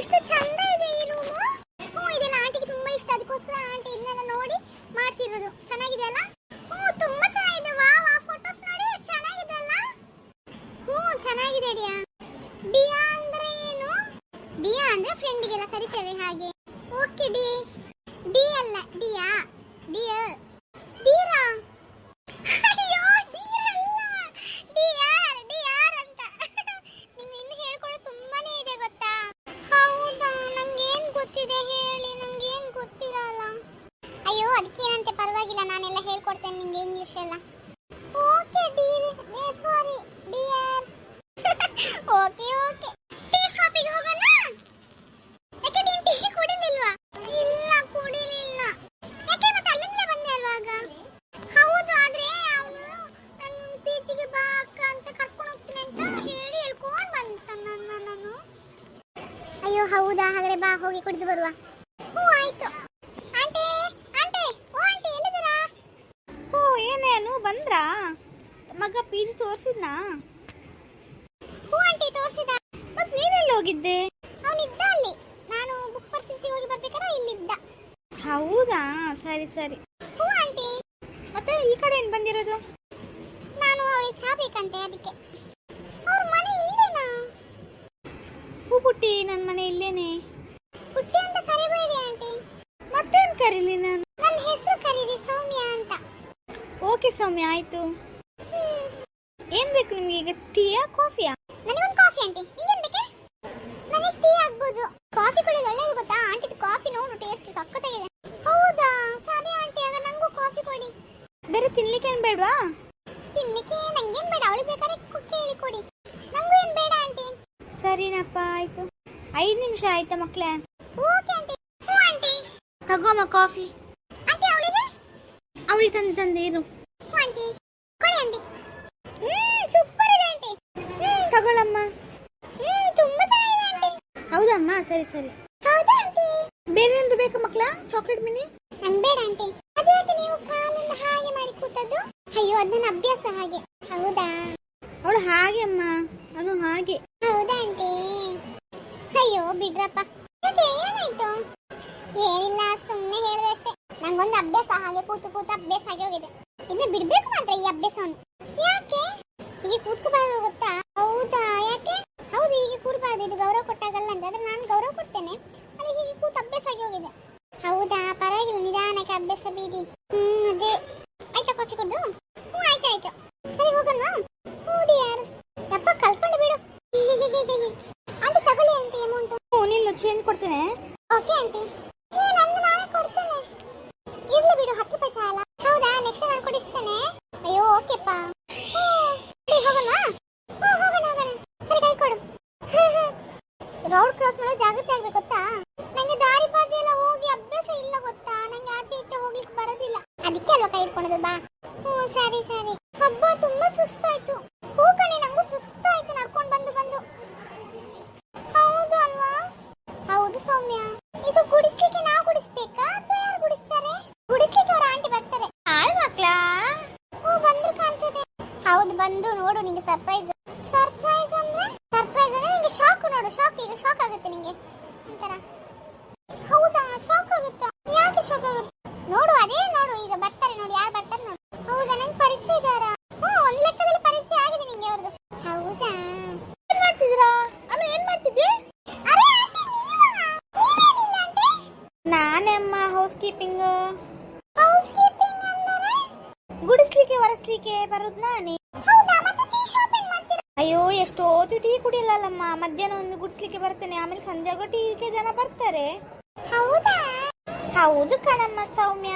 finished the time. ಅಯ್ಯೋ ಅದಕ್ಕೇನಂತೆ ಪರವಾಗಿಲ್ಲ, ನಾನೆಲ್ಲ ಹೇಳ್ಕೊಡ್ತೇನೆ ನಿಮಗೆ ಇಂಗ್ಲಿಷ್ ಎಲ್ಲ. Okay dear sorry dear okay okay tea ಶಾಪಿಗೆ ಹೋಗೋಣ? ಯಾಕೆ ನೀನು ಟೀ ಕುಡಿಲಿಲ್ವಾ? ಇಲ್ಲ, ಕುಡಿಲಿಲ್ಲ. ಯಾಕೆ ಮತ್ತೆ ಅಲ್ಲಿಂದಲೇ ಬಂದೆ ಅಲ್ವಾ ಆಗ ಹೌದು, ಆದ್ರೆ ಅವನು ನನ್ನ ಪೀಚಿಗೆ ಬಾ ಅಕ್ಕ ಅಂತ ಕರ್ಕೊಂಡು ಹೋಗ್ತೀನಿ ಅಂತ ಹೇಳಿ ಹೇಳ್ಕೊಂಡು ಬಂದ ನನ್ನ ನಾನು ಅಯ್ಯೋ, ಹೌದಾ? ಹಾಗಾದ್ರೆ ಬಾ, ಹೋಗಿ ಕುಡಿದು ಬರುವ. ಹ್ಞೂ, ಆಯ್ತು ಆಂಟಿ ಆಂಟಿ ಓ ಆಂಟಿ ಎಲ್ಲಿದ್ದೀರಾ ಓ ಏನೇನು ಬಂದ್ರಾ ಮಗ ಪೀಜ್ ತೋರಿಸಿದ್ನಾ? ಹ್ಞೂ ಆಂಟಿ ತೋರಿಸಿದ ಮತ್ತೆ ನೀನೆಲ್ಲಿ ಹೋಗಿದ್ದೆ? ಅವನಿದ್ದ ಅಲ್ಲಿ. ನಾನು ಬುಕ್ ಪರ್ಸಿಸಿ ಹೋಗಿ ಬರ್ಬೇಕಾದ್ರೆ ಇಲ್ಲಿದ್ದ. ಹೌದಾ? ಸರಿ ಸರಿ. ಹ್ಞೂ ಆಂಟಿ. ಮತ್ತೆ ಈ ಕಡೆ ಏನು ಬಂದಿರೋದು? ನಾನು ಅವಳಿಗೆ ಚಾ ಬೇಕಂತೆ ಅದಕ್ಕೆ. ಅವ್ರ ಮನೆ ಇಲ್ಲೇನಾ? ಹೂ ಪುಟ್ಟಿ ನನ್ನ ಮನೆ ಇಲ್ಲೇನೆ. ಪುಟ್ಟಿ ಅಂತ ಕರಿಬೇಡಿ ಆಂಟಿ. ಮತ್ತೇನ್ ಕರೀಲಿ ನಾನು? ಸೌಮ್ಯ ಆಯ್ತು. ಏನ್ ಬೇಕು ನಿಮ್ಗೆ ಈಗ? ಟೀಯಾ ಕಾಫಿಯಾ ನನಗೊಂದು ಕಾಫಿ ಆಂಟಿ. ನಿಂಗೇನ್ ಬೇಕೆ? ನನಗೆ ಟೀ ಆಗ್ಬೋದು. ಕಾಫಿ ಕುಡಿಯೋದು ಒಳ್ಳೇದು ಗೊತ್ತಾ? ಆಂಟಿದು ಕಾಫಿ ನೋಡು ಟೇಸ್ಟ್ ಸಕ್ಕತ್ತಾಗಿದೆ ಹೌದಾ? ಸರಿ ಆಂಟಿ ಆಗ ನಂಗೂ ಕಾಫಿ ಕೊಡಿ. ಬೇರೆ ತಿನ್ಲಿಕ್ಕೆ ಏನ್ ಬೇಡ್ವಾ? ತಿನ್ಲಿಕ್ಕೆ ನಂಗೇನ್ ಬೇಡ. ಅವಳಿಗೆ ಬೇಕಾದ್ರೆ ಕು- ಕೇಳಿ ಕೊಡಿ. ನಂಗೂ ಏನ್ ಬೇಡ ಆಂಟಿ? ಸರಿನಪ್ಪ ಆಯ್ತು. ಐದು ನಿಮಿಷ ಆಯ್ತಾ ಮಕ್ಳೇ? Okay aunty. ಹ್ಞೂ ಆಂಟಿ. ತಗೋಮ್ಮ ಕಾಫಿ ಆಂಟಿ ಅವಳಿಗೆ? ಅವಳಿಗೆ ತಂದೆ ತಂದೆ ಇರು. ಹೌದಮ್ಮ ಸರಿ ಸರಿ. ಹೌದಾ ಆಂಟಿ? ಬೇರೆ ಎಂತ ಬೇಕು ಮಕ್ಕಳ? ಚಾಕ್ಲೇಟ್ ಮಿನಿ ನಂಗ್ ಬೇಡ ಆಂಟಿ. ಅದ್ಯಾಕೆ ನೀವು ಕಾಲನ್ನ ಹಾಗೆ ಮಾಡಿ ಕೂತದ್ದು? ಅಯ್ಯೋ ಅದ್ ನನ್ನ ಅಭ್ಯಾಸ ಹಾಗೆ. ಹೌದಾ? ಅವಳು ಹಾಗೆ ಅಮ್ಮ. ಅದು ಹಾಗೆ. ಹೌದಾ ಆಂಟಿ? ಅಯ್ಯೋ ಬಿಡ್ರಪ್ಪ. ಯಾಕೆ ಏನಾಯ್ತು? ಏನಿಲ್ಲ ಸುಮ್ಮನೆ ಹೇಳಿದಷ್ಟೇ ನಂಗೊಂದು ಅಭ್ಯಾಸ ಹಾಗೆ ಕೂತು ಕೂತು ಅಭ್ಯಾಸ ಆಗಿ ಹೋಗಿದೆ. ಇನ್ನು ಬಿಡ್ಬೇಕು ಮಾತ್ರ ಈ ಅಭ್ಯಾಸವನ್ನು ಯಾಕೆ ಹೀಗೆ ಕೂತ್ಕೋಬಾರ್ದು ಗೊತ್ತಾ ಹೌದಾ ಯಾಕೆ ಹೌದು ಹೀಗೆ ಕೂರ್ಬಾರ್ದು ಇದು ಗೌರವ ಕೊಟ್ಟಾಗಲ್ಲ ಅಂತ ಆದ್ರೆ ನಾನು ಗೌರವ ಕೊಡ್ತೇನೆ ಅಲ್ಲಿ ಹೀಗೆ ಕೂತು ಅಭ್ಯಾಸ ಆಗಿ ಹೋಗಿದೆ ಹೌದಾ ಪರವಾಗಿಲ್ಲ ನಿಧಾನಕ್ಕೆ ಅಭ್ಯಾಸ ಬೀದಿ ಹ್ಮ್ ಅದೇ ಆಯ್ತಾ ಕಾಫಿ ಕುಡ್ದು ಹ್ಞೂ ಆಯ್ತು ಆಯ್ತು ಸರಿ ಹೋಗೋಣ ಹ್ಞೂ ಡಿಯರ್ ಯಪ್ಪ ಕಲ್ತ್ಕೊಂಡು ಬಿಡು ಆಂಟಿ ತಗೊಳ್ಳಿ ಆಂಟಿ ಅಮೌಂಟ್ ಹ್ಞೂ ನಿಲ್ಲು ಚೇಂಜ್ ಕೊಡ್ತೇನೆ. ಓಕೆ ಆಂಟಿ ಏ ನಂದು ನಾನು ಕೊಡ್ತೇನೆ. ಇರ್ಲಿ ಬಿಡು, ಹತ್ತು ರೂಪಾಯಿ ಸಾಲ ಹೌದಾ? ನೆಕ್ಸ್ಟ್ ನಾನು ಕೊಡಿಸ್ತೇನೆ. ಅಯ್ಯೋ ಓಕೆಪ್ಪ ಹೋಗೋಣ? ಹೋಗೋಣ ಹೋಗೋಣ. ಸರಿ, ಕೈ ಕೊಡು. ರೋಡ್ ಕ್ರಾಸ್ ಮಾಡೋ ಜಾಗೃತಿ ಆಗ್ಬೇಕು, ಗೊತ್ತಾ? ನಂಗೆ ದಾರಿ ಪಾದಿ ಎಲ್ಲ ಹೋಗಿ ಅಭ್ಯಾಸ ಇಲ್ಲ, ಗೊತ್ತಾ? ನಂಗೆ ಆಚೆ ಈಚೆ ಹೋಗ್ಲಿಕ್ಕೆ ಬರೋದಿಲ್ಲ. ಅದಕ್ಕೆ ಅಲ್ವಾ ಕೈ ಇಟ್ಕೊಳೋದು ಬಾ ಹ್ಞೂ ಸರಿ ಸರಿ ಹಬ್ಬ ತುಂಬಾ ಸುಸ್ತಾಯ್ತು ಹೂ ಕಣೆ ನಂಗೂ ಸುಸ್ತಾಯ್ತು ನಡ್ಕೊಂಡು ಬಂದು ಬಂದು ಹೌದು ಅಲ್ವಾ ಹೌದು ಸೌಮ್ಯ ಇದು ಗುಡಿಸ್ಲಿಕ್ಕೆ ನಾವು ಗುಡಿಸ್ಬೇಕಾ ಅಥವಾ ಯಾರು ಗುಡಿಸ್ತಾರೆ ಗುಡಿಸ್ಲಿಕ್ಕೆ ಅವ್ರ ಆಂಟಿ ಬರ್ತಾರೆ ಹಾಯ್ ಮಕ್ಳ ಓ ಬಂದ್ರು ಕಾಣ್ತದೆ ಹೌದು ಬಂದ್ರು ನೋಡು ನಿಂಗೆ ಸರ್ಪ್ರೈಸ್ ಸರ್ಪ್ರೈಸ್ ಅಂದ್ರೆ? ಸರ್ಪ್ರೈಸ್ ಅಂದ್ರೆ ನಿಂಗೆ ಶಾಕ್ ನೋಡು ಶಾಕ್ ಈಗ ಶಾಕ್ ಆಗುತ್ತೆ ನಿಂಗೆ. ಒಂಥರ ಹೌದಾ? ಶಾಕ್ ಆಗುತ್ತಾ? ಯಾಕೆ ಶಾಕ್ ಆಗುತ್ತೆ? ನೋಡು, ಅದೇ ನೋಡು, ಈಗ ಬರ್ತಾರೆ ನೋಡಿ, ಯಾರು ಬರ್ತಾರೆ ನೋಡು. ಹೌದಾ? ನಂಗೆ ಪರೀಕ್ಷೆ ಇದಾರ ಹ್ಞೂ ಒಂದ್ ಲೆಕ್ಕದಲ್ಲಿ ಪರೀಕ್ಷೆ ಆಗಿದೆ ನಿಂಗೆ ಅವ್ರದ್ದು. ಹೌದಾ? ಏನು ಮಾಡ್ತಿದ್ದೀರಾ ಅಮ್ಮ ಏನು ಮಾಡ್ತಿದ್ದೆ? ನಾನಮ್ಮ ಹೌಸ್ ಕೀಪಿಂಗ್ ಹೌಸ್ ಕೀಪಿಂಗ್ ಅಂದ್ರೆ? ಗುಡಿಸ್ಲಿಕ್ಕೆ, ಒರೆಸ್ಲಿಕ್ಕೆ ಬರೋದು ನಾನೇ. ಅಯ್ಯೋ ಎಷ್ಟೋ ಹೊತ್ತು ಟೀ ಕುಡಿಯಲ್ಲಮ್ಮ ಮಧ್ಯಾಹ್ನ ಒಂದು ಗುಡಿಸ್ಲಿಕ್ಕೆ ಬರ್ತೇನೆ. ಆಮೇಲೆ ಸಂಜೆ ಟೀಗೆ ಜನ ಬರ್ತಾರೆ. ಹೌದಾ? ಹೌದು ಕಣಮ್ಮ ಸೌಮ್ಯ.